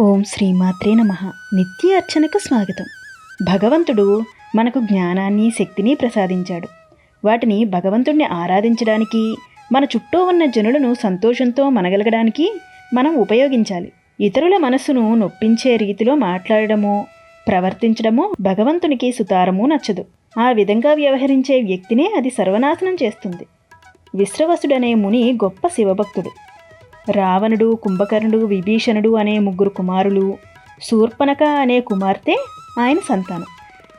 ఓం శ్రీమాత్రే నమ. నిత్య అర్చనకు స్వాగతం. భగవంతుడు మనకు జ్ఞానాన్ని శక్తిని ప్రసాదించాడు. వాటిని భగవంతుణ్ణి ఆరాధించడానికి మన చుట్టూ ఉన్న జనులను సంతోషంతో మనగలగడానికి మనం ఉపయోగించాలి. ఇతరుల మనసును నొప్పించే రీతిలో మాట్లాడడమో ప్రవర్తించడమో భగవంతునికి సుతారము నచ్చదు. ఆ విధంగా వ్యవహరించే వ్యక్తినే అది సర్వనాశనం చేస్తుంది. విశ్రవసుడనే ముని గొప్ప శివభక్తుడు. రావణుడు కుంభకర్ణుడు విభీషణుడు అనే ముగ్గురు కుమారులు. శూర్పణక అనే కుమార్తె ఆయన సంతానం.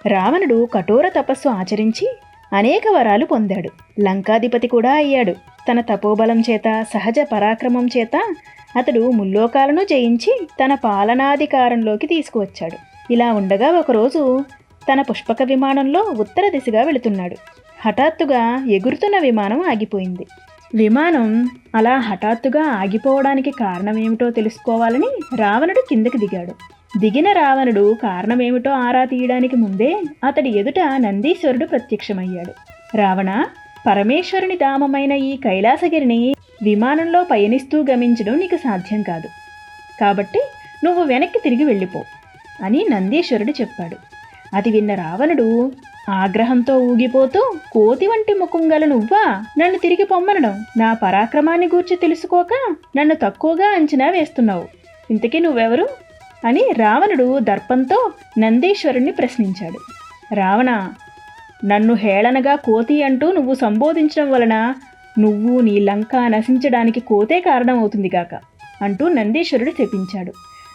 రావణుడు కఠోర తపస్సు ఆచరించి అనేక వరాలు పొందాడు. లంకాధిపతి కూడా అయ్యాడు. తన తపోబలం చేత సహజ పరాక్రమం చేత అతడు ముల్లోకాలను జయించి తన పాలనాధికారంలోకి తీసుకువచ్చాడు. ఇలా ఉండగా ఒకరోజు తన పుష్పక విమానంలో ఉత్తర దిశగా వెళుతున్నాడు. హఠాత్తుగా ఎగురుతున్న విమానం ఆగిపోయింది. విమానం అలా హఠాత్తుగా ఆగిపోవడానికి కారణమేమిటో తెలుసుకోవాలని రావణుడు కిందకి దిగాడు. దిగిన రావణుడు కారణమేమిటో ఆరా తీయడానికి ముందే అతడి ఎదుట నందీశ్వరుడు ప్రత్యక్షమయ్యాడు. రావణ పరమేశ్వరుని ధామమైన ఈ కైలాసగిరిని విమానంలో పయనిస్తూ గమించడం నీకు సాధ్యం కాదు. కాబట్టి నువ్వు వెనక్కి తిరిగి వెళ్ళిపో అని నందీశ్వరుడు చెప్పాడు. అది విన్న రావణుడు ఆగ్రహంతో ఊగిపోతూ కోతి వంటి ముఖం గల నువ్వా? నన్ను తిరిగి పొమ్మనడం. నా పరాక్రమాన్ని గూర్చి తెలుసుకోక నన్ను తక్కువగా అంచనా వేస్తున్నావు. ఇంతకీ నువ్వెవరు? అని రావణుడు దర్పంతో నందీశ్వరుణ్ణి ప్రశ్నించాడు. రావణ నన్ను హేళనగా కోతి అంటూ నువ్వు సంబోధించడం వలన నువ్వు నీ లంక నశించడానికి కోతే కారణమవుతుందిగాక అంటూ నందీశ్వరుడు శపించాడు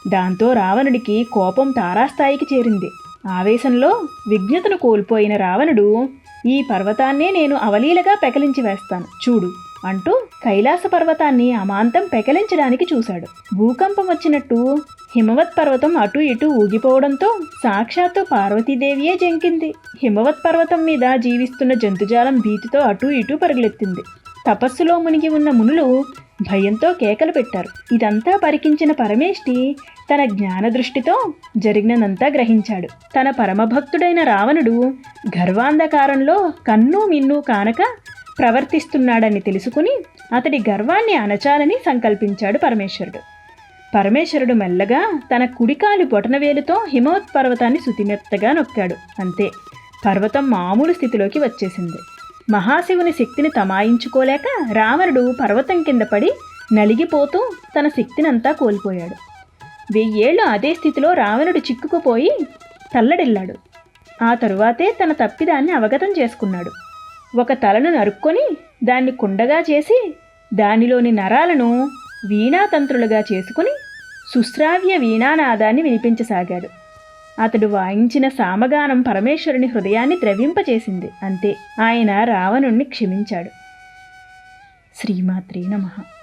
దాంతో రావణుడికి కోపం తారాస్థాయికి చేరింది. ఆవేశంలో విజ్ఞతను కోల్పోయిన రావణుడు ఈ పర్వతాన్నే నేను అవలీలగా పెకలించి వేస్తాను చూడు అంటూ కైలాస పర్వతాన్ని అమాంతం పెకలించడానికి చూశాడు. భూకంపం వచ్చినట్టు హిమవత్ పర్వతం అటు ఇటు ఊగిపోవడంతో సాక్షాత్తు పార్వతీదేవియే జంకింది. హిమవత్ పర్వతం మీద జీవిస్తున్న జంతుజాలం భీతితో అటు ఇటు పరుగులెత్తింది. తపస్సులో మునిగి ఉన్న మునులు భయంతో కేకలు పెట్టారు. ఇదంతా పరికించిన పరమేష్టి తన జ్ఞాన దృష్టితో జరిగినదంతా గ్రహించాడు. తన పరమభక్తుడైన రావణుడు గర్వాంధకారంలో కన్ను మిన్ను కానక ప్రవర్తిస్తున్నాడని తెలుసుకుని అతడి గర్వాన్ని అణచాలని సంకల్పించాడు పరమేశ్వరుడు. పరమేశ్వరుడు మెల్లగా తన కుడికాలి బొటనవేలుతో హిమవత్ పర్వతాన్ని శుతిమెత్తగా నొక్కాడు. అంతే. పర్వతం మామూలు స్థితిలోకి వచ్చేసింది. మహాశివుని శక్తిని తమాయించుకోలేక రావణుడు పర్వతం కింద పడి నలిగిపోతూ తన శక్తినంతా కోల్పోయాడు. వెయ్యేళ్ళు అదే స్థితిలో రావణుడు చిక్కుకుపోయి తల్లడిల్లాడు. ఆ తరువాతే తన తప్పిదాన్ని అవగతం చేసుకున్నాడు. ఒక తలను నరుక్కొని దాన్ని కుండగా చేసి దానిలోని నరాలను వీణాతంత్రులుగా చేసుకుని సుశ్రావ్య వీణానాదాన్ని వినిపించసాగాడు. అతడు వాయించిన సామగానం పరమేశ్వరుని హృదయాన్ని ద్రవింపచేసింది అంతే. ఆయన రావణుణ్ణి క్షమించాడు. శ్రీమాత్రే నమః.